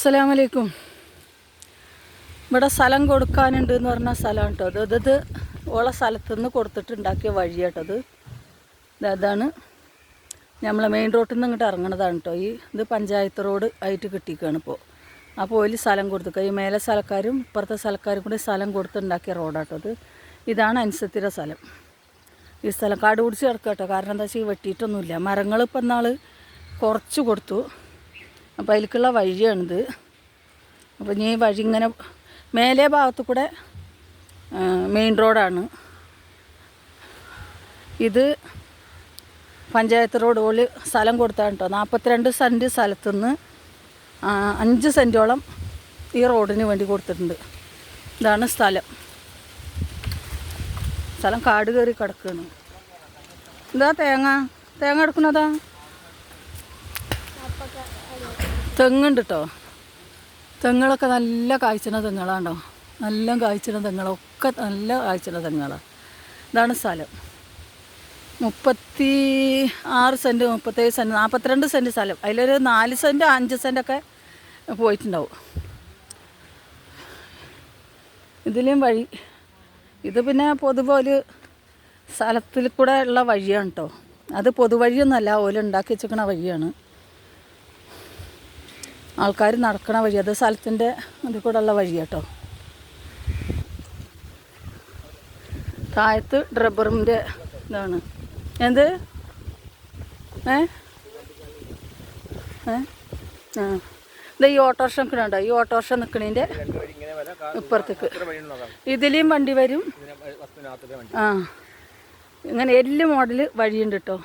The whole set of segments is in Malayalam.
അസ്സലാമലൈക്കും. ഇവിടെ സ്ഥലം കൊടുക്കാനുണ്ട് എന്ന് പറഞ്ഞ സ്ഥലമാണ് കേട്ടോ. അത് ഇത് ഓളെ സ്ഥലത്തു നിന്ന് കൊടുത്തിട്ടുണ്ടാക്കിയ വഴിയാട്ടത് അതാണ്. നമ്മളെ മെയിൻ റോഡിൽ നിന്ന് ഇങ്ങോട്ട് ഇറങ്ങണതാണ് കേട്ടോ. ഈ ഇത് പഞ്ചായത്ത് റോഡ് ആയിട്ട് കിട്ടിയിരിക്കുകയാണ് ഇപ്പോൾ അപ്പോൾ ഒരു സ്ഥലം കൊടുത്തു ഈ മേലെ സ്ഥലക്കാരും ഇപ്പുറത്തെ സ്ഥലക്കാരും കൂടി സ്ഥലം കൊടുത്തുണ്ടാക്കിയ റോഡാട്ടോ അത് ഇതാണ് അനുസത്തിന്റെ സ്ഥലം. ഈ സ്ഥലം കാട് പിടിച്ച് കിടക്കുക കേട്ടോ കാരണം എന്താ വെച്ചാൽ വെട്ടിയിട്ടൊന്നുമില്ല. മരങ്ങൾ ഇപ്പം നാൾ കുറച്ച് കൊടുത്തു. അപ്പോൾ അതിലേക്കുള്ള വഴിയാണിത്. അപ്പോൾ ഇനി ഈ വഴി ഇങ്ങനെ മേലെ ഭാഗത്തു കൂടെ മെയിൻ റോഡാണ് ഇത് പഞ്ചായത്ത് റോഡ് പോലെ സ്ഥലം കൊടുത്താണ് കേട്ടോ നാൽപ്പത്തിരണ്ട് സെന്റ് സ്ഥലത്തുനിന്ന് അഞ്ച് സെന്റോളം ഈ റോഡിന് വേണ്ടി കൊടുത്തിട്ടുണ്ട്. ഇതാണ് സ്ഥലം. സ്ഥലം കാട് കയറി കിടക്കുകയാണ് എന്താ തേങ്ങ. തേങ്ങ എടുക്കുന്നതാ? തെങ്ങുണ്ട് കേട്ടോ തെങ്ങുകളൊക്കെ നല്ല കായ്ച്ചണ തെങ്ങുകളാണോ? നല്ല കായ്ച്ചണ തെങ്ങുകളൊക്കെ നല്ല കായ്ച്ചണ തെങ്ങുകളാണ് ഇതാണ് സ്ഥലം. മുപ്പത്തി ആറ് സെന്റ് മുപ്പത്തേഴ് സെന്റ് നാൽപ്പത്തിരണ്ട് സെന്റ് സ്ഥലം. അതിലൊരു നാല് സെന്റ് അഞ്ച് സെന്റൊക്കെ പോയിട്ടുണ്ടാവും. ഇതിലും വഴി ഇത് പിന്നെ പൊതുവെ ഒരു സ്ഥലത്തിൽ കൂടെ ഉള്ള വഴിയാണ് കേട്ടോ അത് പൊതുവഴിയൊന്നുമല്ല ഓല ഉണ്ടാക്കി വെച്ചിരിക്കണ വഴിയാണ്. ആൾക്കാർ നടക്കണ വഴി അത് സ്ഥലത്തിന്റെ ഇതിൽ കൂടെ ഉള്ള വഴി കേട്ടോ. താഴത്ത് ഡ്രബറിന്റെ ഇതാണ്. എന്ത്? ഏ? ഏ? ഈ ഓട്ടോറിക്ഷ നിൽക്കണുണ്ടോ ഈ ഓട്ടോറിക്ഷ നിൽക്കണതിന്റെ ഇപ്പുറത്തേക്ക്. ഇതിലെയും വണ്ടി വരും. ആ. ഇങ്ങനെ എല്ല് മോഡൽ വഴിയുണ്ട് കേട്ടോ.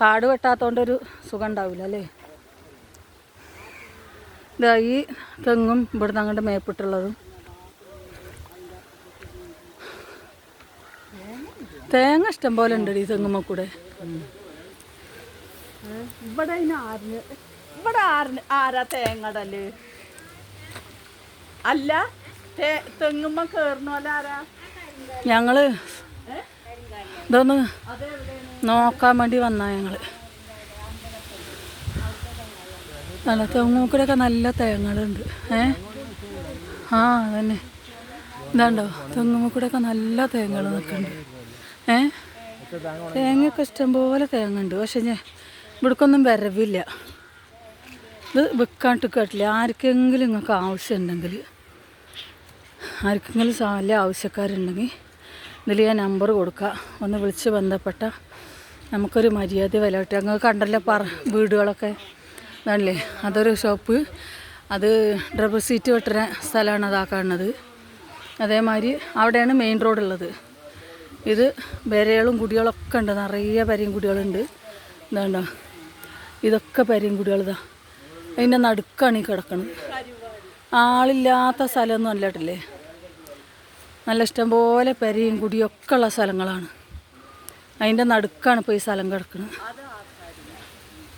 കാട് വെട്ടാത്തോണ്ടൊരു സുഖം ഉണ്ടാവില്ല അല്ലേ? ഇതാ ഈ തെങ്ങും ഇവിടുന്ന് അങ്ങോട്ട് മേപ്പിട്ടുള്ളതും. തേങ്ങ ഇഷ്ടം പോലെ ഉണ്ട് ഈ തെങ്ങുമ്മ കൂടെ ഇവിടെ ആറിന് ഇവിടെ ആറിന് ആരാ തേങ്ങടൽ? അല്ല തെങ്ങുമ്മ കേറണോല ആരാ? ഞങ്ങൾ ഇതൊന്ന് നോക്കാൻ വേണ്ടി വന്നാ ഞങ്ങൾ. നല്ല തെങ്ങൂക്കിലൊക്കെ നല്ല തേങ്ങകളുണ്ട്. ഏ? ആ അതന്നെ. ഇതാണ്ടോ? തെങ്ങുമ്മക്കൂടെയൊക്കെ നല്ല തേങ്ങകൾ നിൽക്കുന്നുണ്ട്. ഏ? തേങ്ങയൊക്കെ ഇഷ്ടംപോലെ തേങ്ങ ഉണ്ട് പക്ഷെ ഞാൻ ഇവിടേക്കൊന്നും വരവില്ല. ഇത് വിൽക്കാണ്ട് കേട്ടില്ല ആർക്കെങ്കിലും നിങ്ങൾക്ക് ആവശ്യമുണ്ടെങ്കിൽ ആർക്കെങ്കിലും സാല ആവശ്യക്കാരുണ്ടെങ്കിൽ ഇതിൽ ഞാൻ നമ്പർ കൊടുക്കുക ഒന്ന് വിളിച്ച് ബന്ധപ്പെട്ട നമുക്കൊരു മര്യാദ വില കിട്ടും ഞങ്ങൾ കണ്ടല്ലോ പറ വീടുകളൊക്കെ. ഇതാണല്ലേ അതൊരു ഷോപ്പ്. അത് ഡ്രബർ സീറ്റ് വെട്ടുന്ന സ്ഥലമാണ് അതാ കാണുന്നത്. അതേമാതിരി അവിടെയാണ് മെയിൻ റോഡ് ഉള്ളത് ഇത് പെരകളും കുടികളൊക്കെ ഉണ്ട്. നിറയെ പരിയും കുടികളുണ്ട്. എന്താണ്ടോ ഇതൊക്കെ പരിയും കുടികളിതാ. അതിന്റെ നടുക്കാണ് ഈ കിടക്കുന്നത് ആളില്ലാത്ത സ്ഥലമൊന്നും അല്ലട്ടില്ലേ നല്ല ഇഷ്ടംപോലെ പെരയും കുടിയൊക്കെ ഉള്ള സ്ഥലങ്ങളാണ്. അതിന്റെ നടുക്കാണ് ഇപ്പോൾ ഈ സ്ഥലം കിടക്കുന്നത്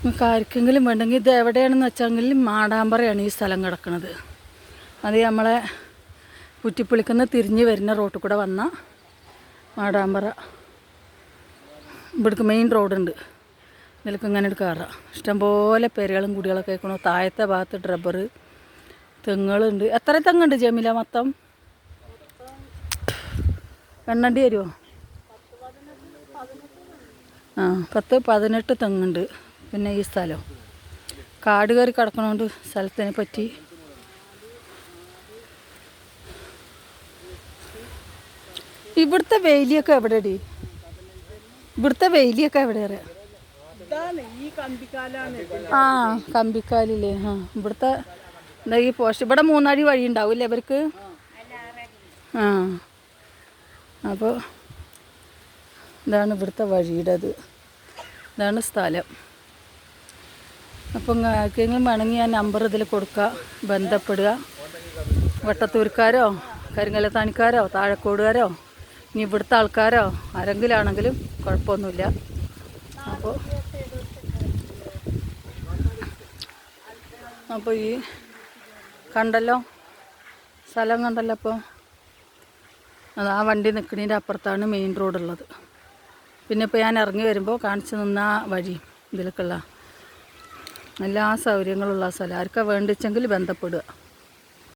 നിങ്ങൾക്ക് ആർക്കെങ്കിലും വേണ്ടെങ്കിൽ ഇത് എവിടെയാണെന്ന് വെച്ചെങ്കിൽ മാടാമ്പറയാണ് ഈ സ്ഥലം കിടക്കുന്നത്. അത് നമ്മളെ കുറ്റിപ്പുളിക്കുന്ന തിരിഞ്ഞ് വരുന്ന റോട്ടിൽ കൂടെ വന്ന മാടാമ്പറ. ഇവിടേക്ക് മെയിൻ റോഡുണ്ട് ഇതിലേക്ക് ഇങ്ങനെ കയറാം ഇഷ്ടംപോലെ പേരുകളും കുടികളൊക്കെ കേൾക്കണു താഴത്തെ ഭാഗത്ത് ഡ്രബർ തെങ്ങുകളുണ്ട്. എത്ര തെങ്ങുണ്ട് ജമീല മൊത്തം? എണ്ണണ്ടി വരുമോ ആ പത്ത് പതിനെട്ട് തെങ്ങുണ്ട്. പിന്നെ ഈ സ്ഥലം. കാട് കയറി കിടക്കണോണ്ട് സ്ഥലത്തിനെ പറ്റി. ഇവിടുത്തെ വേലിയൊക്കെ എവിടെടി? ഇവിടുത്തെ വേലിയൊക്കെ എവിടെ അറിയാം ആ കമ്പിക്കാലില്ലേ? ആ ഇവിടുത്തെ എന്താ ഈ പോസ്റ്റ് ഇവിടെ മൂന്നാഴി വഴി ഉണ്ടാവില്ലേ ഇവർക്ക്? ആ അപ്പോൾ ഇതാണ് ഇവിടുത്തെ വഴിയുടെ അത് ഇതാണ് സ്ഥലം. അപ്പം ആർക്കെങ്കിലും വേണമെങ്കിൽ ഞാൻ നമ്പർ ഇതിൽ കൊടുക്കുക ബന്ധപ്പെടുക. വട്ടത്തൂർക്കാരോ കരിങ്കലത്താണിക്കാരോ താഴക്കോടുകാരോ ഇനി ഇവിടുത്തെ ആൾക്കാരോ ആരെങ്കിലാണെങ്കിലും കുഴപ്പമൊന്നുമില്ല. അപ്പോൾ അപ്പോൾ ഈ കണ്ടല്ലോ സ്ഥലം കണ്ടല്ലോ അപ്പോൾ അത് ആ വണ്ടി നിൽക്കുന്നതിന്റെ അപ്പുറത്താണ് മെയിൻ റോഡുള്ളത്. പിന്നെ ഇപ്പോൾ ഞാൻ ഇറങ്ങി വരുമ്പോൾ കാണിച്ചു നിന്ന വഴി ഇതിലേക്കുള്ള എല്ലാ സൗകര്യങ്ങളുള്ള സ്ഥലം. ആർക്കാ വേണ്ടിച്ചെങ്കിൽ ബന്ധപ്പെടുക.